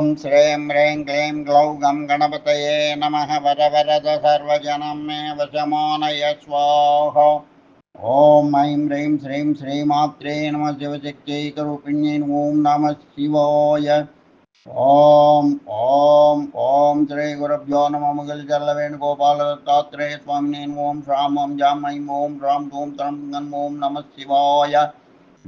ॐ श्रीं ह्रीं क्लीं ग्लौं गं नमः वरवरद सर्वजनं मे वशमानय स्वाहा ॐ ऐं ह्रीं श्रीं श्रीमात्रे नमः शिवशक्त्यैकरूपिण्यै ॐ नमः शिवाय। ॐ ॐ ॐ श्रीगुरुभ्यो नमः मुगलचल्लवेणुगोपालदत्तात्रेय स्वामिने ॐ श्रां ॐ जां ऐं ॐ ह्रां धूं त्रं गं ॐ नमः शिवाय।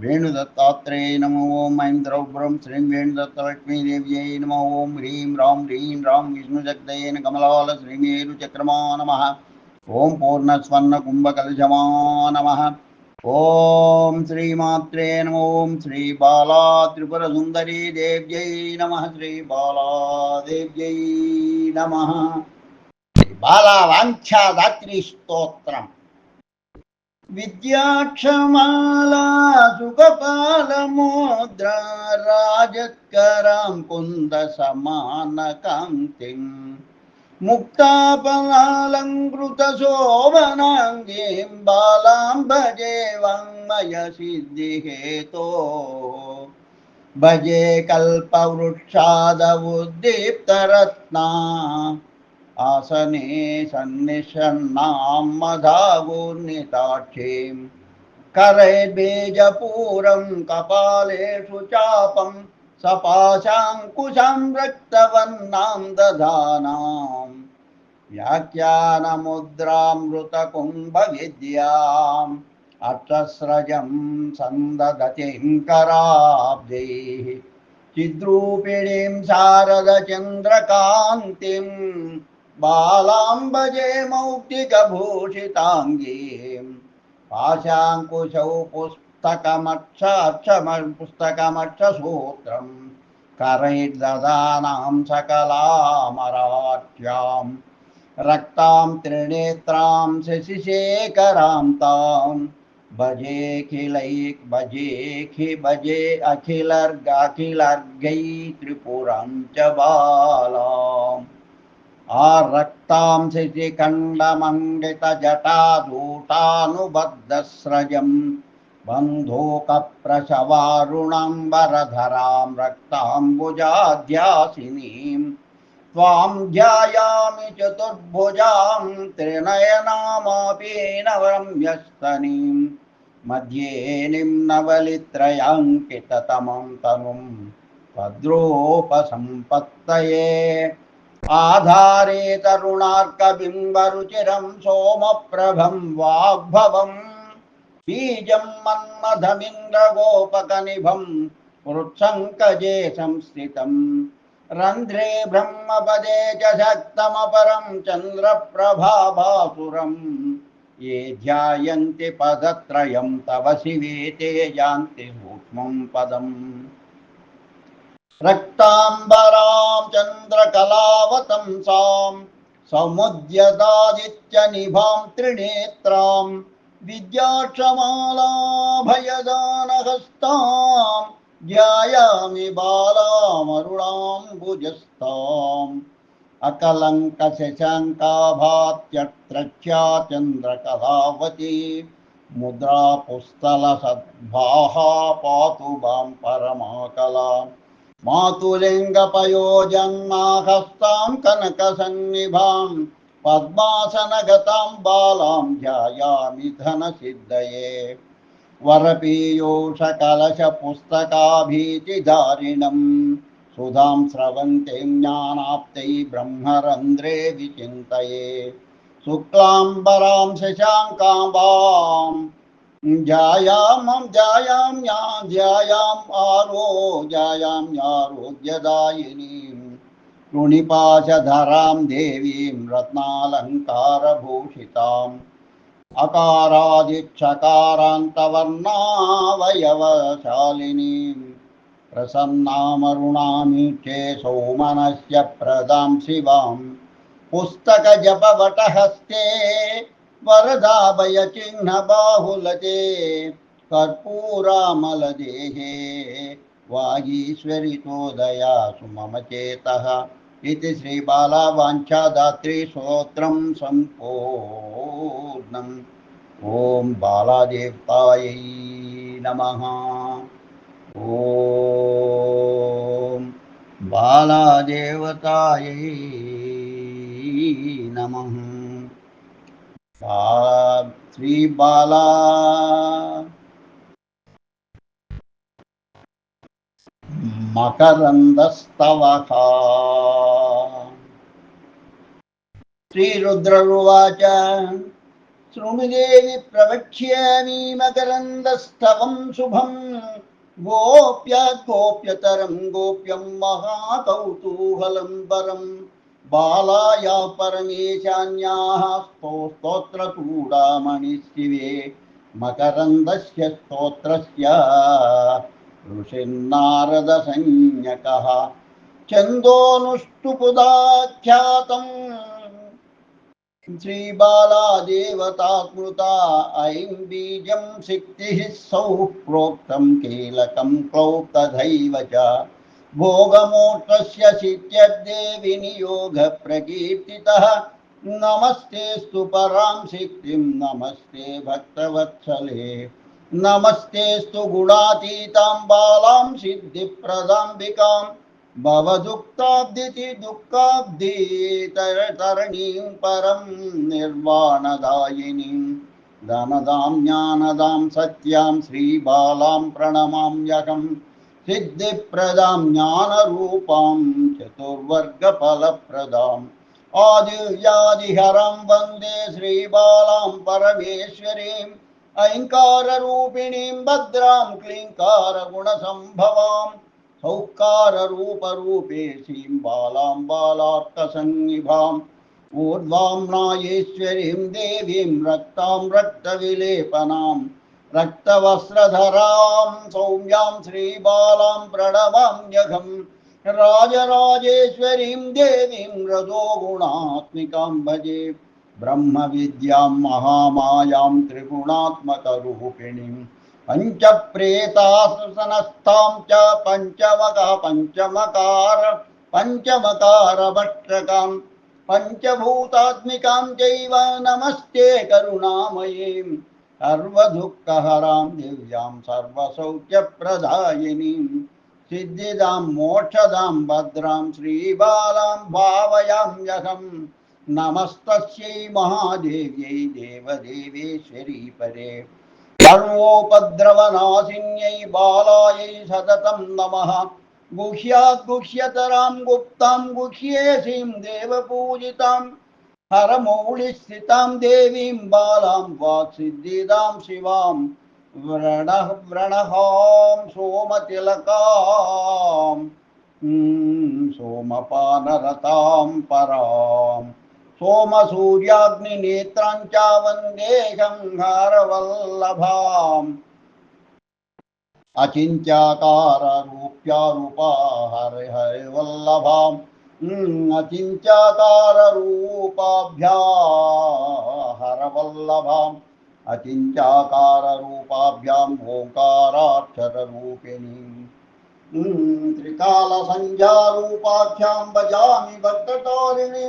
వేణుదత్తాత్రేయ నమ ఓం ఐం ద్రౌభ్రం శ్రీం వేణుదత్తలక్ష్మీదేవ్యై నమ ఓం హ్రీం రాం హ్రీం రాం విష్ణుజగ్దయేన కమలాల శ్రీమేరు చక్రమా నమ. ఓం పూర్ణస్వర్ణ కుంభకలజమా నమ. ఓం శ్రీమాత్రే నమ ఓం శ్రీ బాలా త్రిపుర సుందరీ దేవ్యై నమ. శ్రీ బాలాదేవ్యై నమ. బాలా వాంఛాదాత్రి స్తోత్రం. విద్యాక్షమాలా సుఖపాలముద్ర రాజత్కరాం కుంద సమాన కాంతి ముక్తాపలాలంకృత శోభనాంగీం బాలాం భజే వాంగ్మయ సిద్ధిహేతో భజే కల్పవృక్షాద ఆసనే సన్నిషన్నామ్మధాగూర్నితాక్షీం కరే బీజపూరం కపాలేషు చాపం సపాశాంకుశం రక్తవర్ణాం దధానాం వ్యాఖ్యానముద్రామృతకుంభ విద్యాం అక్షస్రజం సందదతిం కరాబ్దై చిద్రూపిణీం శారదచంద్రకాంతిం बालां भजे मौक्तिकभूषिताङ्गीं पाशाङ्कुशौ पुस्तकमक्ष अक्षम पुस्तकमक्षसूत्रं करैर्ददानां सकलामराट्यां रक्तां त्रिनेत्रां शशिशेखरां तां भजेऽखिलैक भजेऽखि भजे अखिलर्गाखिलर्गै त्रिपुरां च बालाम् आरक्तां शिशिखण्डमण्डितजटाधूटानुबद्धस्रजं बन्धूकप्रशवारुणाम्बरधरां रक्ताम्बुजाध्यासिनीं। त्वां ध्यायामि चतुर्भुजां त्रिनयनामापीनवरम्यस्तनीं मध्ये निम्नवलित्रयाङ्किततमं तनुं भद्रोपसम्पत्तये। आधारे तरुणार्कबिम्बरुचिरं सोमप्रभं वाग्भवं, बीजं मन्मथमिन्द्रगोपकनिभं हृत्सङ्कजे संस्थितं रन्ध्रे ब्रह्मपदे च शक्तमपरं चन्द्रप्रभाभासुरं ये ध्यायन्ति पदत्रयं, तव शिवे ते यान्ति सूक्ष्मं पदम्। रक्ताम्बरां चन्द्रकलावतंसां समुद्यदादित्यनिभां त्रिनेत्रां विद्याक्षमालाभयदानहस्तां ध्यायामि बालामरुणां भुजस्ताम् अकलङ्कशशाङ्काभात्यत्रच्या चन्द्रकलावती मुद्रा पुस्तलसद्भाहा पातु वां परमाकलाम् मातुलिङ्गपयोजन्माहस्तां कनकसन्निभां पद्मासनगतां बालां ध्यायामि धनसिद्धये। वरपीयूषकलशपुस्तकाभीतिधारिणं सुधां स्रवन्तीं ज्ञानाप्तै ब्रह्मरन्ध्रे विचिन्तये। शुक्लाम्बरां शशाङ्काम्बां ध्यायामं ध्यायां या ध्यायाम् आरो ध्यायां यारोग्यदायिनीं कृणिपाशधरां देवीं, रत्नालङ्कारभूषिताम्। अकारादिच्छकारान्तवर्णावयवशालिनीं प्रसन्नामरुणामीक्षे सौमनस्य प्रदां शिवां पुस्तकजपवटहस्ते वरदाभयचिह्नबाहुलते कर्पूरामलदेहे वागीश्वरितोदया सुमम चेतः इति श्रीबालावाञ्छादात्री स्तोत्रं सम्पूर्णम् ॐ बालादेवतायै नमः ॐ बालादेवतायै नमः శ్రీ బాలా మకరందస్తవక శ్రీరుద్రరువాచ శృణుదేవి ప్రవక్ష్యామి మకరందస్తవం శుభం. గోప్య గోప్యతరం గోప్యం మహాకౌతూహలం పరం बालाया परमेशान्याः स्तो स्तोत्रचूडामणिशिवे मकरन्दस्य स्तोत्रस्य, ऋषिन्नारदसंज्ञकः छन्दोनुष्टुपुदाख्यातम् श्रीबाला देवतात्मृता ऐं बीजं सिक्तिः सौः प्रोक्तं कीलकं क्लौ तथैव सिद्ध्यर्थे विनियोगप्रकीर्तितः नमस्तेऽस्तु परां सिक्तिं नमस्ते भक्तवत्सले। नमस्तेऽस्तु गुणातीतां बालां सिद्धिप्रदाम्बिकां। भवदुक्ताब्दिति दुःखाब्धि तरणीं परं निर्वाणदायिनीं। धनदां ज्ञानदां सत्यां श्रीबालां प्रणमाम्यहं सिद्धिप्रदां ज्ञानरूपां चतुर्वर्गफलप्रदाम्। आदिव्यादिहरं वन्दे श्रीबालां परमेश्वरीम् ऐङ्काररूपिणीं भद्रां क्लीङ्कारगुणसम्भवां सौकाररूपरूपेशीं बालां बालार्थसन्निभाम्। ऊर्ध्वाम्नायेश्वरीं देवीं रक्तां रक्तविलेपनां रक्तवस्त्रधरां सौम्यां श्रीबालां प्रणमाम्यघम् राजराजेश्वरीं देवीं रजोगुणात्मिकां भजे ब्रह्मविद्यां महामायां त्रिगुणात्मकरूपिणीं पञ्चप्रेतासनस्थां च पञ्चमका पञ्चमकार पञ्चमकारभट्टकां पञ्चभूतात्मिकां चैव नमस्ते करुणामयीं सर्वदुःखहरां दिव्यां सर्वसौख्यप्रदायिनीं, सिद्धिदां, मोक्षदां, भद्रां, श्रीबालां भावयाम्यहम् नमस्तस्यै महादेव्यै देवदेवेश्वरी परे सर्वोपद्रवनाशिन्यै बालायै सततं नमः। गुह्यात् गुह्यतरां गुप्तां गुह्येसीं देवपूजितां। हरमौलिस्थितां देवीं बालां वाक्सिद्धिदां शिवां व्रणः व्रणहां सोमतिलकां सोमपानरतां पराम् सोमसूर्याग्निनेत्रां च वन्देहं हारवल्लभाम् अचिन्त्याकाररूप्यारूपा हरि हरिवल्लभाम् అకించాకారూపాభ్యా హరవల్లభాం అకించాకారూపాభ్యాం ఓంకారాక్షరూపిణీ త్రికాళసంధ్యారూపాఖ్యాం భజామి భక్తటారిణి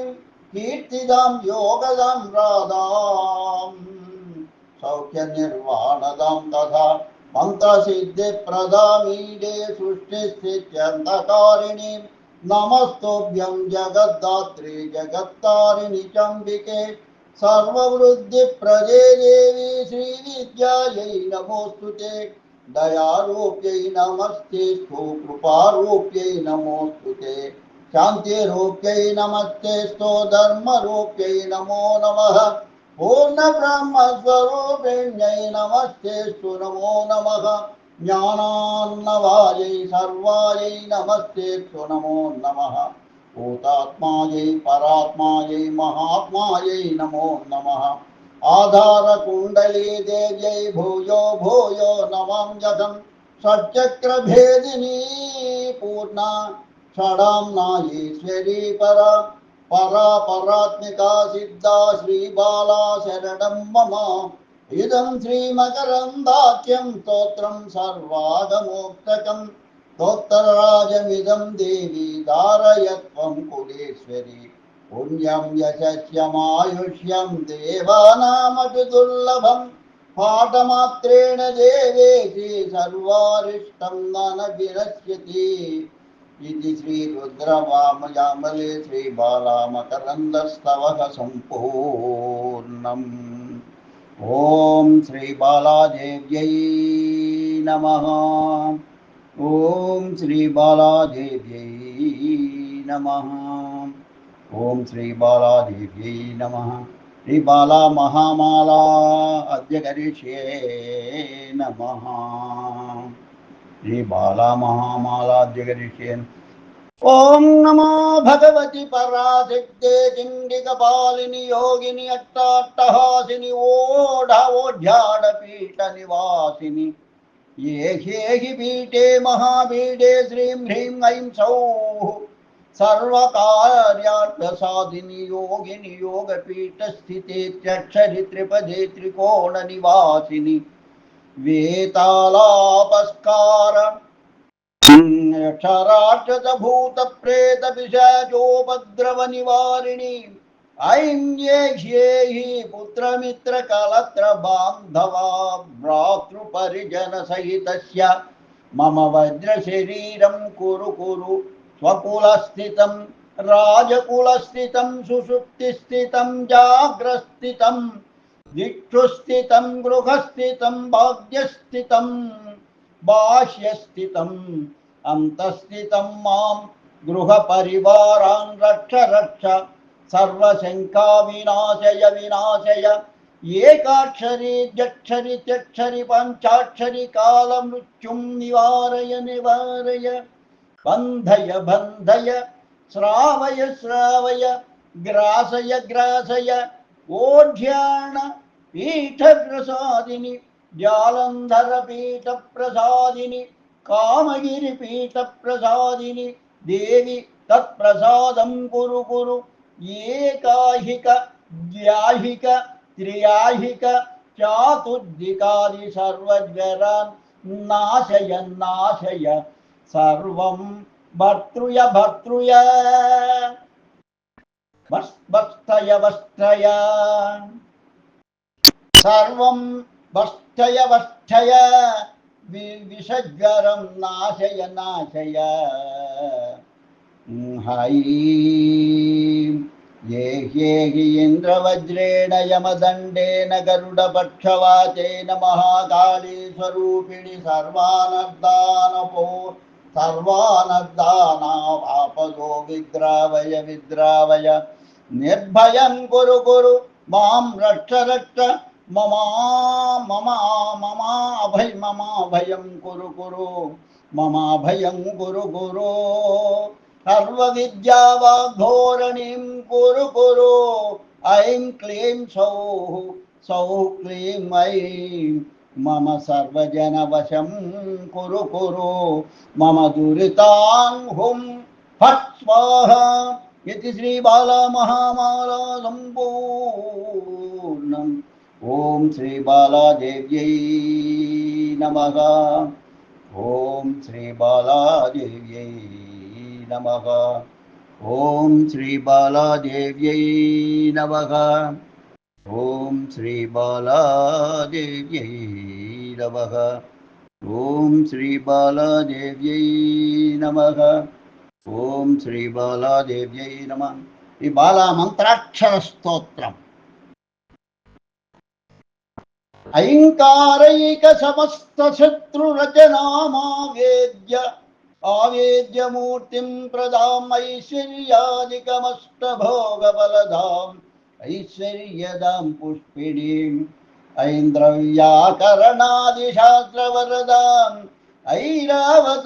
కీర్తిదాం యోగదాం రాధాం సౌఖ్యనిర్వాణదాం తథా మంత్రసిద్ధిప్రదామీడే సృష్టిస్థిత్యంతకారిణి नमस्तुभ्यं जगद्धात्री जगत्तारिणि चम्बिके सर्ववृद्धिप्रदे देवी श्रीविद्यायै नमोऽस्तु ते। दयारूप्यै नमस्ते स्तु कृपारूप्यै नमोऽस्तु नमस्ते स्तो धर्मरूप्यै नमो नमः। पूर्णब्रह्मस्वरूपिण्यै नमस्ते स्तु नमो नमः। ज्ञानान्नवायै सर्वायै नमस्ते नमो नमः। भूतात्मायै, परात्मायै, महात्मायै नमो नमः। आधारकुण्डली देव्यै भूयो भूयो नमाम्यहम् षट्चक्रभेदिनी पूर्णा। षडाम्नायीश्वरी परा। परा परात्मिका सिद्धा श्रीबाला शरणं मम। इदं श्रीमकरन्दाख्यं स्तोत्रं सर्वागमोक्तकम् स्तोत्रराजमिदं देवी धारयत्वं कुलेश्वरी पुण्यं यशस्यमायुष्यं देवानामपि दुर्लभम् पाठमात्रेण देवेति सर्वारिष्टं न न विनश्यति इति श्रीरुद्रवामयामले श्रीबालामकरन्दस्तवः सम्पूर्णम् ॐ श्रीबालादेव्यै नमः। ॐ श्रीबालादेव्यै नमः। ॐ श्रीबालादेव्यै नमः। श्रीबाला महामाला अद्य करिष्ये नमः। अद्य करिष्ये ॐ नमो भगवति पराशक्ते चिण्डिकपालिनि योगिनि अट्टाट्टहासिनि ओढावोढ्याडपीठनिवासिनि ये ह्येहि पीठे महापीठे श्रीं ह्रीं ऐं सौः। सर्वकार्यार्थसाधिनि योगिनि योगपीठस्थिते त्र्यक्षरि त्रिपदे त्रिकोणनिवासिनि। वेतालापस्कार क्षराक्षतभूतप्रेतपिशाचोपद्रवनिवारिणि ऐं ये ह्येहि पुत्रमित्रकलत्र बान्धवा भ्रातृपरिजनसहितस्य। मम वज्रशरीरं कुरु कुरु। स्वकुलस्थितं, राजकुलस्थितं सुषुप्तिस्थितं जाग्रस्थितं, दिक्षुस्थितं, गृहस्थितं, भाग्यस्थितं। बाह्यस्थितम् अन्तःस्थितं मां गृहपरिवारान् रक्ष रक्ष। सर्वशङ्काविनाशय विनाशय। एकाक्षरी जक्षरि त्यक्षरि पञ्चाक्षरि कालमृत्युं निवारय निवारय। बन्धय बन्धय। श्रावय श्रावय। ग्रासय ग्रासय। ओढ्याण पीठप्रसादिनि जालन्धरपीठप्रसादिनि कामगिरिपीठप्रसादिनि देवि तत्प्रसादं कुरु कुरु एकाहिक द्व्याहिक त्र्याहिक चातुर्दिकादि सर्वज्वरान् नाशय नाशय सर्वं भर्तृय भर्तृय वस्तय वस्तय सर्वं వష్టయ వష్టయ విషజ్వరం నాశయ నాశయ హైం ఏహ్యేహి ఇంద్రవజ్రేణ యమదండేన గరుడపక్షవాచేన మహాకాళీ స్వరూపిణి సర్వానర్దానపో సర్వానర్దానాపదో విద్రావయ విద్రావయ నిర్భయం కురు కురు మాం రక్ష రక్ష ममा ममा ममा, अभय, ममा भयं कुरु कुरु। ममा भयं कुरु कुरु। सर्वविद्यावाग्धोरणीं कुरु कुरु। ऐं क्लीं सौः सौः क्लीं ऐं मम सर्वजनवशं कुरु कुरु। मम दुरितां हुं फट् स्वाहा इति श्रीबालामहामाला ఓం శ్రీ బాలాదేవ్యై నమ. ఓం శ్రీ బాలాదేవ్యై నమ. ఓం శ్రీ బాలాదేవ్యై నమ. ఓం శ్రీ బాలాదేవ్యై నమ. ఓం శ్రీ బాలాదేవ్యై నమ. ఓం శ్రీ బాలాదేవ్యై నమ. ఈ బాలా మంత్రాక్షర స్తోత్రం. ऐङ्कारैकसमस्तशत्रुरचनामावेद्य आवेद्यमूर्तिं प्रदाम् ऐश्वर्यादिकमष्टभोगबलधाम् ऐश्वर्यदां पुष्पिणीम् ऐन्द्रव्याकरणादिशास्त्रवरदाम् ऐरावताराधिताम्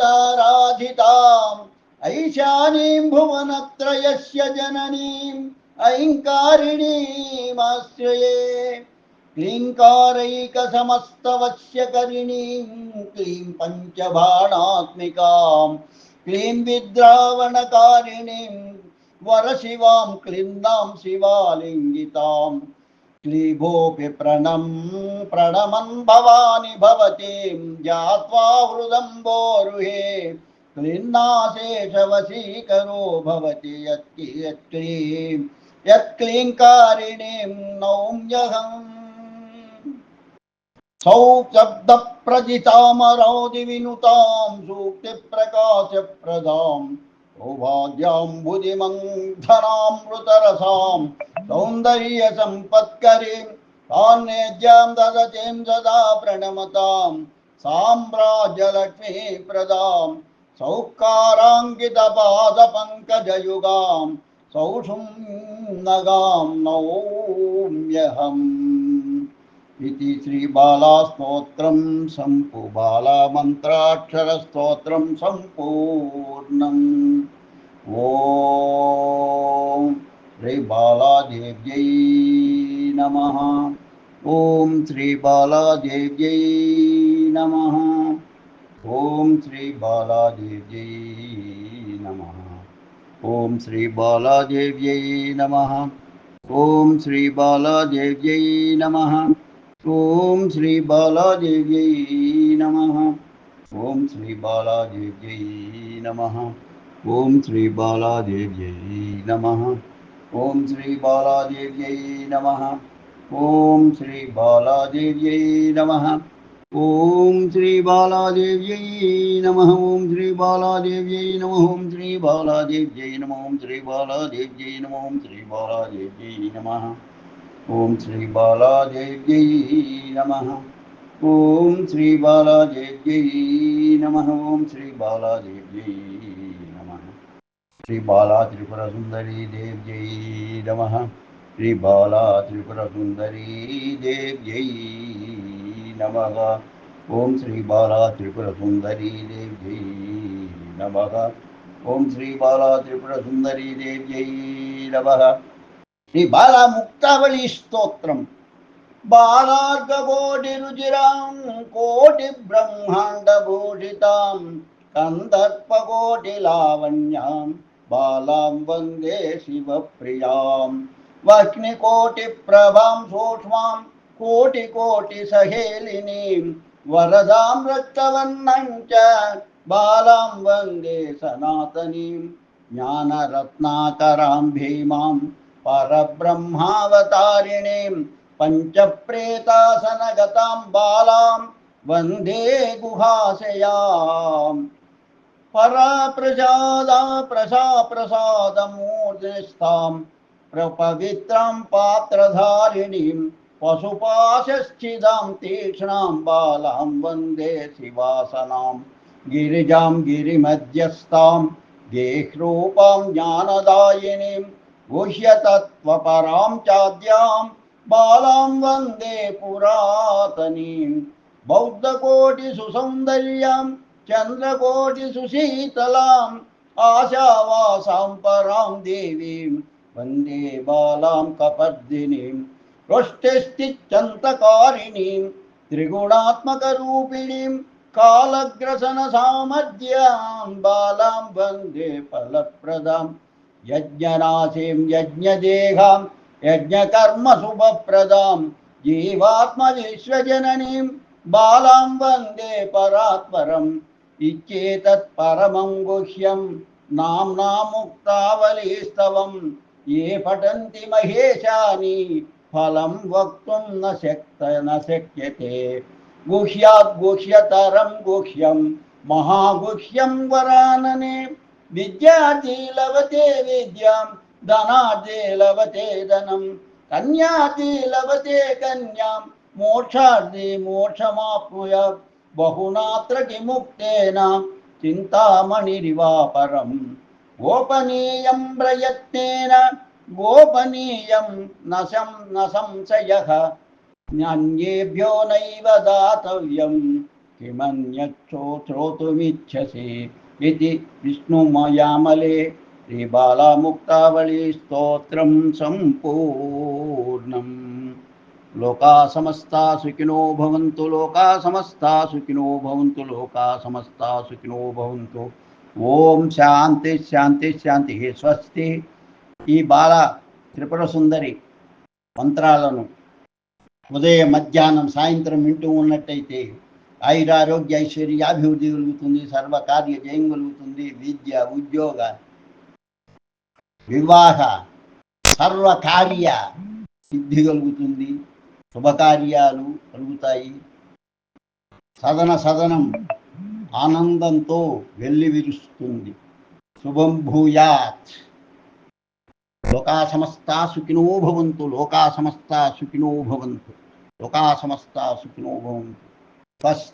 ऐशानीं भुवनत्रयस्य जननीम् ऐङ्कारिणीमाश्रये। क्लीङ्कारैकसमस्तवश्यकरिणीं क्लीं पञ्चबाणात्मिकां क्लीं विद्रावणकारिणीं, वरशिवां क्लिन्दां शिवालिङ्गितां। क्लीभोऽपि प्रणं प्रणमन् भवानि भवतीं, ज्ञात्वा हृदम्बोरुहे क्लिन्नाशेषवशीकरो भवति, यत्की यत्क्लीं यत्क्लीङ्कारिणीं नौम्यहम् सौशब्दप्रजितामरादिविनुतां सूक्तिप्रकाशप्रदां सौभाग्याम्बुधिमन्थनामृतरसां सौन्दर्यसम्पत्करीं तान्नेज्यां ददतीं सदा प्रणमतां साम्राज्यलक्ष्मीप्रदां सौकाराङ्कितपादपङ्कजयुगां सौषुं नगां नौम्यहम् इति श्रीबालास्तोत्रं सम्पु बालामन्त्राक्षरस्तोत्रं सम्पूर्णम्। ॐ श्रीबालादेव्यै नमः। ॐ श्रीबालादेव्यै नमः। ॐ श्रीबालादेव्यै नमः। ॐ श्रीबालादेव्यै नमः। ॐ श्रीबालादेव्यै नमः ॐ श्रीबालादेव्यै नमः ॐ श्रीबालादेव्यै नमः ॐ श्रीबालादेव्यै नमः ॐ श्रीबालादेव्यै नमः ॐ श्रीबालादेव्यै नमः ॐ श्रीबालादेव्यै नमः ॐ श्रीबालादेव्यै नमः ॐ श्रीबालादेव्यै नमः ॐ श्रीबालादेव्यै नमः ॐ श्रीबालादेव्यै नमः ॐ श्रीबालादेव्यै नमः। ॐ श्रीबालादेव्यै नमः। ॐ श्रीबालादेव्यै नमः। श्रीबाला त्रिपुरसुन्दरी देव्यै नमः। त्रिपुरसुन्दरी देव्यै नमः। ॐ श्रीबाला त्रिपुरसुन्दरी देव्यै नमः। श्रीबाला त्रिपुरसुन्दरी देव्यै नमः। శ్రీ బాలముక్తావళి స్తోత్రం. బాలార్గకోటి రుచిరాం కోటి బ్రహ్మాండ భూషితాం కందర్పకోటి లావణ్యాం బాలాం వందే శివప్రియాం. వహ్నికోటి ప్రభాం సూక్ష్మాం కోటి కోటి సహేలినీం వరదాం రక్తవర్ణం చ బాలాం వందే సనాతనీం. జ్ఞానరత్నాకరాం భీమాం परब्रह्मावतारिणीं पञ्चप्रेतासनगतां बालां वंदे प्रसा प्रसादमूर्तिस्थां प्रपवित्रां पात्रधारिणीं पशुपाशश्चिदां तीक्ष्णां बालां वंदे शिवासनां गिरिजां गिरिमध्यस्थां गेह्रूपां ज्ञानदायिनीं गुह्यतत्त्वपरां चाद्यां बालां वन्दे पुरातनीं बौद्धकोटिसुसौन्दर्यां चन्द्रकोटिसुशीतलाम् आशावासां परां देवीं वन्दे बालां कपर्दिनीं रोष्टिश्चिच्चन्तकारिणीं त्रिगुणात्मकरूपिणीं कालग्रसनसामर्थ्यां बालां वन्दे फलप्रदाम् यज्ञनाशीं यज्ञदेहां यज्ञकर्मशुभप्रदां जीवात्मविश्वजननीं बालां वन्दे परात्परम् इत्येतत् परमं गुह्यं नाम्ना मुक्तावलीस्तवं ये पठन्ति महेशानि फलं वक्तुं न शक्त न शक्यते गुह्यात् गुह्यतरं गुह्यं महागुह्यं वरानने విద్యార్థి లవతే విద్యాం ధనార్థి లవతే ధనం. కన్యార్థి లవతే కన్యాం మోక్షార్థి మోక్షమాప్నుయ. బహునాత్ర ముక్తేన చింతామణిరివాపరం. గోపనీయం ప్రయత్నేన గోపనీయం నశం నశంశయ జ్ఞాన్యేభ్యో నైవ దాతవ్యం కిమన్యచ్చో శ్రోతుమిచ్చసి. इति विष्णुमयामले श्रीबालामुक्तावली स्तोत्रं सम्पूर्णम् लोका समस्ता सुखिनो भवन्तु लोका समस्ता सुखिनो भवन्तु लोका समस्ता सुखिनो भवन्तु ఓం శాంతి శాంతి శాంతి స్వస్తి ఈ బాల త్రిపుర సుందరి మంత్రాలను ఉదయం మధ్యాహ్నం సాయంత్రం వింటూ ఉన్నట్టయితే ఆయురారోగ్య ఐశ్వర్య అభివృద్ధి కలుగుతుంది సర్వకార్య జయం కలుగుతుంది విద్య ఉద్యోగ వివాహ సర్వకార్య సిద్ధి కలుగుతుంది శుభకార్యాలు కలుగుతాయి. సదన సదనం ఆనందంతో వెళ్ళి విరుస్తుంది. శుభం భూయాత్. లోకా సమస్త సుఖినో భవంతు లోకా సమస్త సుఖినో భవంతు లోకా సమస్త సుఖినో భవంతు. first